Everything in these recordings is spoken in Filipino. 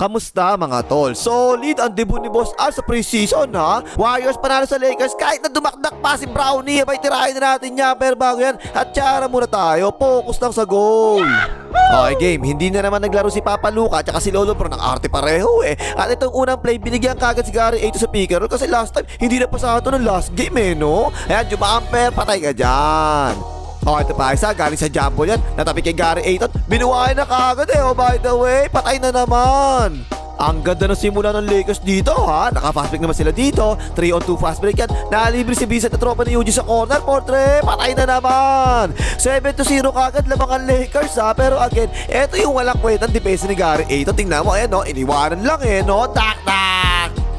Kamusta mga tol? Solid ang debut ni Boss Al sa preseason ha? Warriors panalo sa Lakers. Kahit na dumakdak pa si Brownie Abay tirahin na natin niya pero bago yan At tsara muna tayo, focus lang sa goal. Okay game, hindi na naman naglaro si Papa Luca at saka si Lolo pero nang-arte pareho eh. At itong unang play, binigyan kagad si Gary 8 sa picker Kasi last time, hindi na pasado ng last game eh no? Ayan, jumamper, patay ka dyan Oh, ito pa isa, galing sa Jumbo yan. Natabi kay Gary Ayton. Binuhay na kagad eh. Oh, by the way, patay na naman. Ang ganda ng simula ng Lakers dito ha. Naka-fast break naman sila dito. 3 on 2 fast break yan. Nalibre si Vincent at tropa ni Yuji sa corner. Portre, patay na naman. 7 to 0 kagad lamang ang Lakers ha. Pero again, eto yung walang kwentang depensa ni Gary Ayton. Tingnan mo, ayan no. Iniwanan lang eh no. Tak, tak.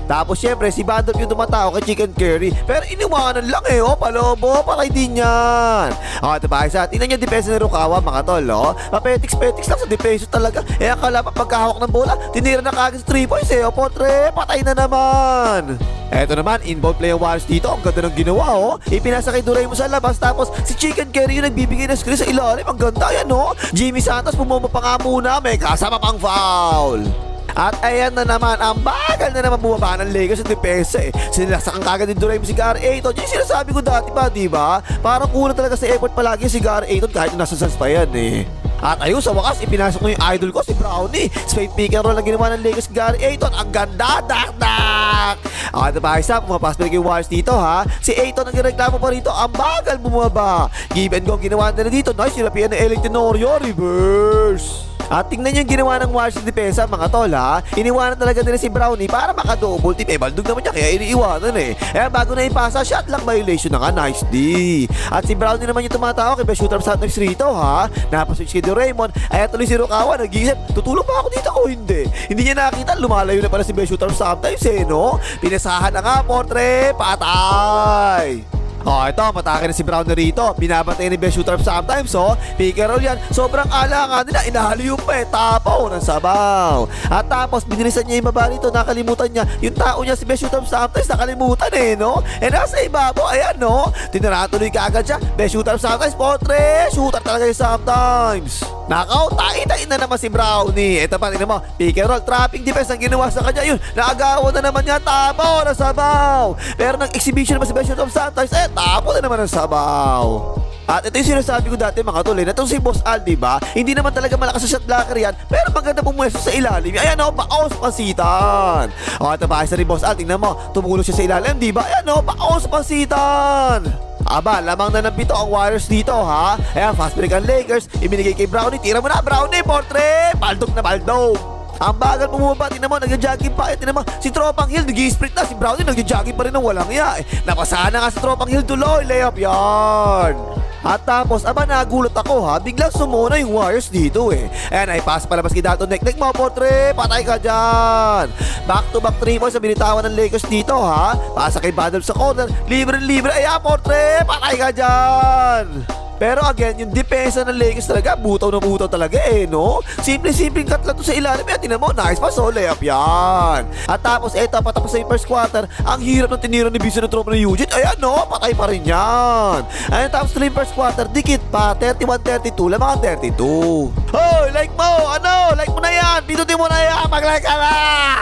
Tapos syempre si Bandop yung tumatao kay Chicken Curry Pero iniwanan lang eh oh Palobo Patay din yan O ito pa isa Tingnan yung depensa ni Rukawa mga tol oh Papetiks-petiks lang sa depensa talaga Eh akala pa pagkahawak ng bola Tinira na kagad sa 3 points eh O potre Patay na naman Eto naman, inbound play ang Warriors dito. Ang ganda ng ginawa, oh. Ipinasa kay Duray mo sa labas. Tapos, si Chicken Curry yung nagbibigay ng screen sa ilalim. Ang ganda yan, oh. Jimmy Santos, pumama pa nga muna. May kasama pang foul. At ayan na naman, ang bagal na naman bumaba ng Lakers sa depensa eh. Sinilaksakan kagad ni Durham si Gary Ayton. Yung sinasabi ko dati pa, di ba? Parang kulang talaga sa effort palagi si Gary Ayton kahit nasa Suns pa yan eh. At ayun, sa wakas, ipinasok ko yung idol ko, si Brownie. Straight pick and roll na ginawa ng Lakers Gary Ayton. Ang ganda, dak, dak. Okay, ito pa isa, pumapas pa yung Warriors dito ha. Si Ayton ang reklamo pa rito, ang bagal bumaba. Give and go, ang ginawa nila dito. Nice, sinapian ng LA Tenorio, reverse. At tingnan yung ginawa ng Warriors sa depensa mga tol ha. Iniwanan talaga nila si Brownie para maka-double team. Eh, baldog naman niya kaya iniiwanan eh. Eh, bago na ipasa, shot lang violation na nga. Nice D. At si Brownie naman yung tumatawa kay best shooter sa next rito ha. Napaswitch kay Doraemon. Ay tuloy si Rukawa nag-iisip, tutulong pa ako dito o hindi? Hindi niya nakita, lumalayo na pala si best shooter sometimes eh no. Pinasahan na nga, portre, patay. Oh, ito, matake na si Brown na rito. Binabatay ni best shooter sometimes, oh. Pick and roll yan. Sobrang ala nga nila. Inahaliw pa eh. Tapaw ng sabaw. At tapos, binilisan niya yung baba rito. Nakalimutan niya. Yung tao niya si best shooter sometimes. Nakalimutan eh, no? Eh, nasa ibabaw. Ayan, no? Tinaratuloy ka agad siya. Best shooter sometimes. Potre, shooter talaga yung sometimes. Nakaw, tain na naman si Brownie. Ito pa, tingnan mo. Pick and roll. Trapping defense ang ginawa sa kanya. Yun, naagawan na naman niya. Tapaw ng sabaw. Pero nag-exhibition naman si best shooter sometimes. Eh, tapo na naman ang sabaw. At ito yung sinasabi ko dati mga tuloy na itong si Boss Al, di ba? Hindi naman talaga malakas sa shot blocker yan, pero maganda pumwesto sa ilalim. Ayan o, paos pasitan. O, ito ba, isa ni Boss Al, tingnan mo, tumulong siya sa ilalim, di ba? Ayan o, paos pasitan. Aba, lamang na nabito ang Warriors dito ha. Ayan, fast break ang Lakers. Ibinigay kay Brownie. Tira mo na, Brownie, portre. Baldog na baldog. Ang bagal bumaba, tingnan mo, nagja-jogging pa. Eh, tingnan mo, si Tropang Hill, nag-sprint na. Si Brownie, nagja-jogging pa rin ng walang iya. Eh, napasahan na nga si Tropang Hill tuloy. Layup yan. At tapos, aba nagulat ako ha, biglang sumuna yung Warriors dito eh. Ayan, ay pass palabas kay Dalton Nek. Nek mo, portre, patay ka dyan. Back to back 3 points sa binitawan ng Lakers dito ha. Pasa kay Badal sa corner, libre-libre. Ayan, portre, patay ka dyan. Pero again, yung depensa ng Lakers talaga, butaw na butaw talaga eh, no? Simple-simple cut lang to sa ilalim. Yan, tinan mo, nice pass, oh, layup yan. At tapos, eto, patapos sa yung first quarter, ang hirap ng tinira ni Bison ng tropa ni Eugene. Ayan, no, patay pa rin yan. Ayan, tapos tuloy yung first quarter, dikit pa, 31-32, lamang 32. Hoy, like mo, ano, like mo na yan, pindutin mo na yan, mag-like ka na!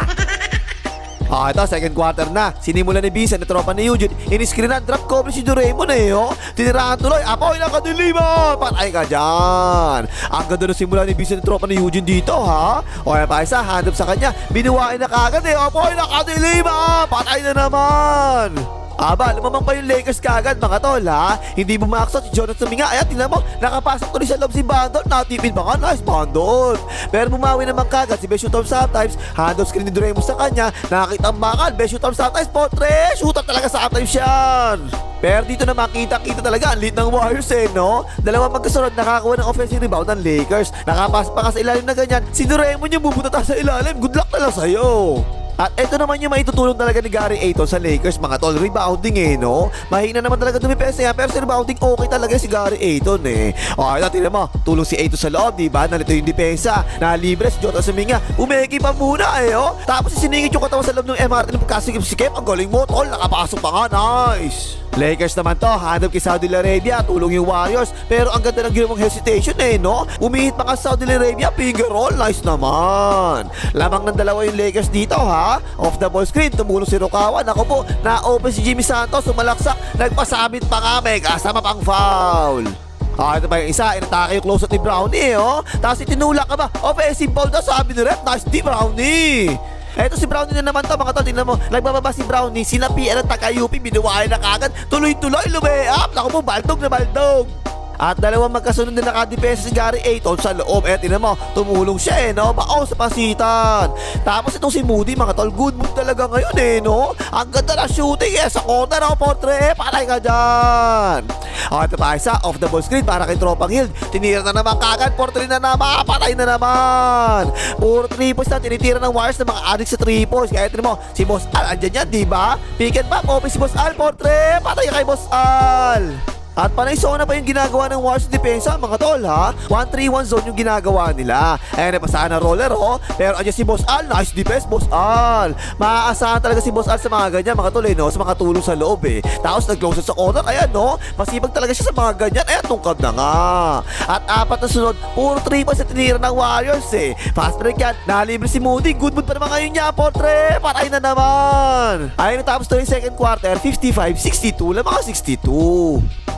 Ah, ito, second quarter na. Sinimula ni Bisa na tropa ni Eugene. Iniskrinan, drop cover si Doraemon eh, oh. Tinirahan tuloy. Apoy na kadilima! Patay ka dyan! Ang ganda na simula ni Bisa na tropa ni Eugene dito, ha? O, yan pa isa, hand up sa kanya. Binuwain na kagad eh. Apoy na kadilima! Patay na naman! Aba, lumamang pa yung Lakers kagad mga tol ha. Hindi bumakso si Jonathan Minga. Ayan, tingnan mo, nakapasok tuloy sa loob si Bandol. Natipid pa nice Bandol. Pero bumawi naman kagad si Best Shooter sometimes. Handoff screen ni Doraemon sa kanya. Nakakita ang bakal, Best Shooter sometimes. Potre, shooter talaga sometimes yan. Pero dito na makita-kita talaga ang lead ng Warriors eh, no? Dalawa magkasunod nakakakuha ng offensive rebound ng Lakers. Nakapasok pa ka sa ilalim na ganyan. Si Doraemon yung bubutata sa ilalim. Good luck na lang sa'yo. At ito naman yung maitutulong talaga ni Gary Ayton sa Lakers, mga tol. Rebounding eh, no? Mahina naman talaga dumipesa yan, pero sa rebounding okay talaga si Gary Ayton eh. O, ito, tingnan mo. Tulong si Ayton sa loob, di ba? Nalito yung depensa. Nalibre si Jota Suminga. Umeki pa muna eh, oh. Tapos siningit yung katawan sa loob ng MRT ng pagkasikip-sikip. Ang galing mo, tol. Nakapasok pa nga. Nice. Lakers naman to, hanap kay Saudi Arabia, tulong yung Warriors. Pero ang ganda ng ginawang hesitation eh, no? Umihit pa ka sa Saudi Arabia, finger roll, nice naman. Lamang ng dalawa yung Lakers dito, ha? Off the ball screen, tumulong si Rukawa. Ako po, na-open si Jimmy Santos, sumalaksak, nagpasabit pa kami, kasama pang foul. Ah, ito pa yung isa, inatake yung close ni Brownie, oh. Tapos itinulak ka ba? Offensive ball daw, sabi ni Rep, nice di Brownie. Eto si Brownie na naman to mga tol, tingnan mo, nagbababa si Brownie, sinapian ng taga-UP, binuwayan na kagad, tuloy-tuloy, lumayap, naku po, baldog na baldog. At dalawang magkasunod na nakadepensa si Gary Ayton sa loob. Eh, tinan mo, tumulong siya eh, no? Baon sa pasitan. Tapos itong si Moody, mga tol, good move talaga ngayon eh, no? Ang ganda na shooting eh, sa corner, oh, portre, patay ka dyan. O, ito pa isa, off the ball screen para kay Tropang Hill. Tinira na naman kagad, portre na naman, patay na naman. Puro 3 points na, tinitira ng wires ng mga addict sa 3 points. Kaya tinan mo, si Boss Al, andyan yan, di ba? Pick and pop, open si Boss Al, portre, patay kay Boss Al. At panay zona pa yung ginagawa ng Wars Depensa mga tol ha? 1-3-1 zone yung ginagawa nila. Ayan napasahan na roller oh. Pero andyan si Boss Al. Nice defense Boss Al. Maaasahan talaga si Boss Al sa mga ganyan mga tol eh no? Sa mga tulong sa loob eh. Tapos nag-close sa corner. Ayan no? Masipag talaga siya sa mga ganyan. Ayan tungkad na nga. At apat na sunod Puro 3 pa sa tinira ng Warriors eh. Fast break yan. Nalibre si Moody. Good mood pa naman ngayon niya Portre. Patay na naman. Ayun natapos to yung second quarter. 55-62 lang mga 62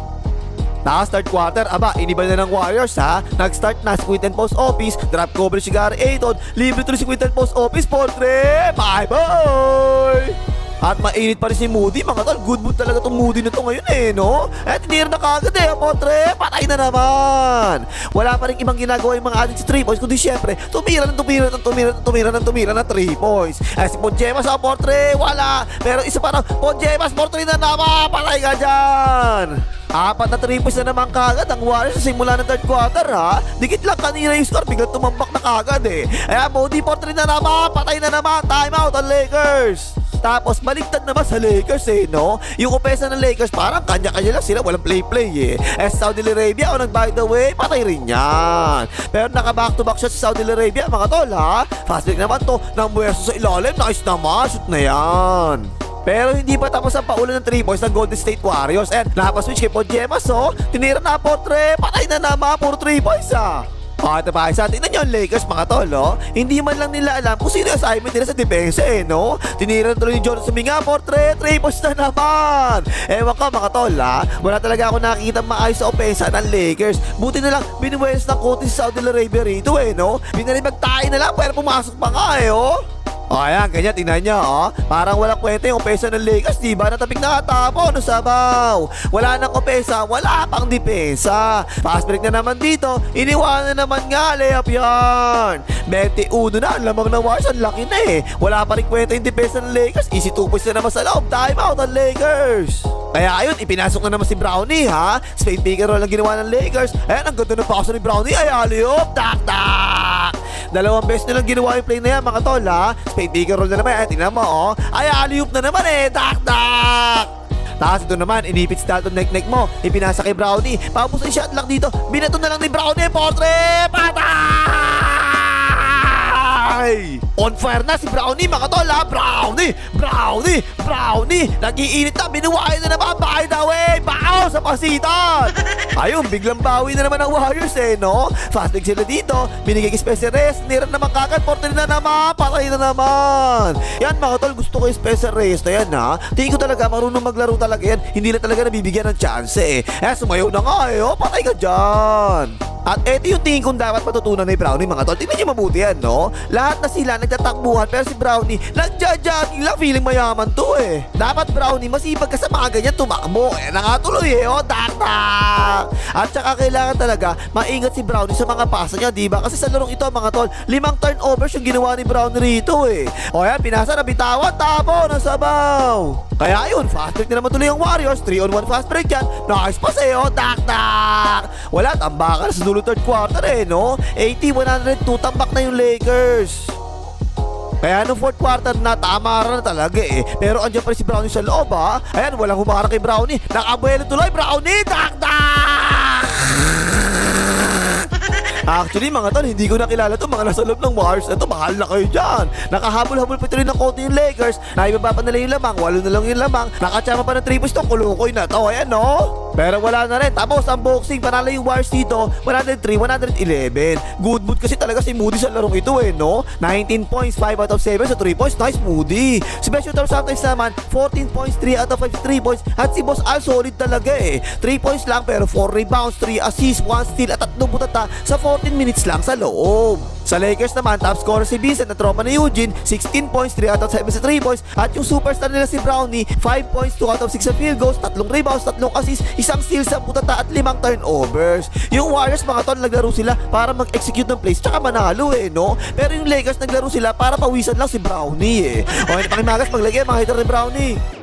Tapos third quarter, aba, iniba na ng Warriors ha. Nag-start na si Quinton Post Office, drop coverage si Gary Ayton, libre tuloy si Quinton Post Office, portre, bye boy! At mainit pa rin si Moody, mga tol, good mood talaga tong Moody na to ngayon eh, no? Eh, tinira na kagad eh, portre, patay na naman! Wala pa rin ibang ginagawa yung mga atin sa 3 points, kundi syempre, tumira ng tumira ng tumira ng tumira ng tumira ng 3 points. Eh, si Ponjemas sa portre, wala! Pero isa pa na, Ponjemas, portre na naman, patay ka dyan! Apat na 3 points na naman kagad ang Warriors sa simula ng third quarter ha. Dikit lang kanina yung score, biglang tumambak na kagad eh. Ayan, Moody Portre na naman, patay na naman, time out ang Lakers. Tapos baliktad naman sa Lakers eh, no? Yung opesa ng Lakers parang kanya-kanya lang sila, walang play-play eh. Eh, Saudi Arabia, o nag by the way, patay rin yan. Pero naka back-to-back shot sa Saudi Arabia, mga tol ha. Fast break naman to, ng buweso sa ilalim, nice naman, shoot na yan. Pero hindi pa tapos ang paulan ng 3 points ng Golden State Warriors. And napaswitch kay Podjemas, oh. Tinira na po, tre. Patay na naman, puro 3 points, ah. Oh, ito pa isa. Tingnan nyo ang Lakers, mga tol, oh. Hindi man lang nila alam kung sino yung assignment nila sa depensa, eh, no? Tinira tuloy ni Jordan Suminga, portre, 3 points na naman. Ewan ka, mga tol, ha? Wala talaga ako nakikita maayos sa opensa ng Lakers. Buti na lang, binuwes ng kote sa Saudi Arabia rito, eh, no? Binalibag tayo na lang, pero pumasok pa nga, eh, oh. O ayan, ganyan, tingnan nyo, oh. Parang walang kwenta yung opesa ng Lakers, di ba? Natabing nakatapo, no sabaw. Wala nang opesa, wala pang depensa. Fast break na naman dito, iniwanan na naman nga, layup yan. 21 na, ang lamang ng Wars, ang laki na eh. Wala pa rin kwenta yung depensa ng Lakers, easy 2 points na naman sa loob, time out ang Lakers. Kaya ayun, ipinasok na naman si Brownie ha. Spade pick and roll ang ginawa ng Lakers. Ayan, ang ganda ng paso ni Brownie. Ay, aliyop! Tak, tak! Dalawang beses nilang ginawa yung play na yan, mga tol ha. Spade and roll na naman. Ay, tingnan mo oh. Ay, aliyop na naman eh. Tak, tak! Tapos ito naman, inipit si Dalton neck-neck mo. Ipinasa kay Brownie. Papos ang shot lock dito. Binato na lang ni Brownie. Portre! Patay! On fire na si Brownie, mga tol ha. Brownie! Brownie! Brownie! Nagiinit na. Binuwain na naman. By the way! Bao sa pasitan! Ayun, biglang bawi na naman ang Warriors eh, no? Fast break sila dito. Binigay kay Special Rest. Nira naman kagad. Portre na naman. Patay na naman. Yan mga tol, gusto ko yung Special Rest na yan ha. Tingin ko talaga marunong maglaro talaga yan. Hindi na talaga nabibigyan ng chance eh. Eh, sumayaw na nga eh. Oh, patay ka dyan. At eto yung tingin kong dapat matutunan ni Brownie mga tol. Tingnan niyo mabuti yan, no? Lahat na sila nagtatakbuhan pero si Brownie nagja-jogging lang feeling mayaman to eh. Dapat Brownie masipag ka sa mga ganyan tumakbo. Eh na nga tuloy eh, oh, tak tak. At saka kailangan talaga maingat si Brownie sa mga pasa niya, di ba? Kasi sa larong ito mga tol, limang turnovers yung ginawa ni Brownie rito eh. O yan, pinasa na bitawan, tapo, nasabaw. Kaya ayun, fast break na naman tuloy ang Warriors. 3 on 1 fast break yan. Nice pass eh, oh, tak tak. Wala, tambakan sa dulo third quarter eh, no? 80-102, tambak na yung Lakers. Kaya nung fourth quarter na, tama na talaga eh. Pero andyan pa rin si Brownie sa loob ha. Ayan, walang humarang kay Brownie. Nakabuelo tuloy, Brownie! Tak! Actually, mga tol, hindi ko nakilala to mga nasa loob ng Warriors na. Mahal na kayo dyan. Nakahabol-habol pa tuloy ng konti yung Lakers. Naibaba pa nila yung lamang. Walo na lang yung lamang. Nakachama pa ng 3 points to. Kulukoy na to. Ayan, no? Pero wala na rin. Tapos, ang boxing, panalo yung Warriors dito. 103, 111. Good mood kasi talaga si Moody sa larong ito eh, no? 19 points, 5 out of 7 sa 3 points. Nice, Moody. Si Besho Tar sometimes naman, 14 points, 3 out of 5 3 points. At si Boss Al, solid talaga eh. 3 points lang pero 4 rebounds, 3 assists, 1 steal at 3 butata sa 14 minutes lang sa loob. Sa Lakers naman, top scorer si Vincent na tropa ni Eugene, 16 points, 3 out of 7 sa 3 points. At yung superstar nila si Brownie, 5 points, 2 out of 6 sa field goals, 3 rebounds, 3 assists, isang steal sa butata at 5 turnovers. Yung Warriors mga tol, naglaro sila para mag-execute ng plays tsaka manalo eh, no? Pero yung Lakers naglaro sila para pawisan lang si Brownie eh. Okay na pakimagas, maglagay mga hater ni Brownie.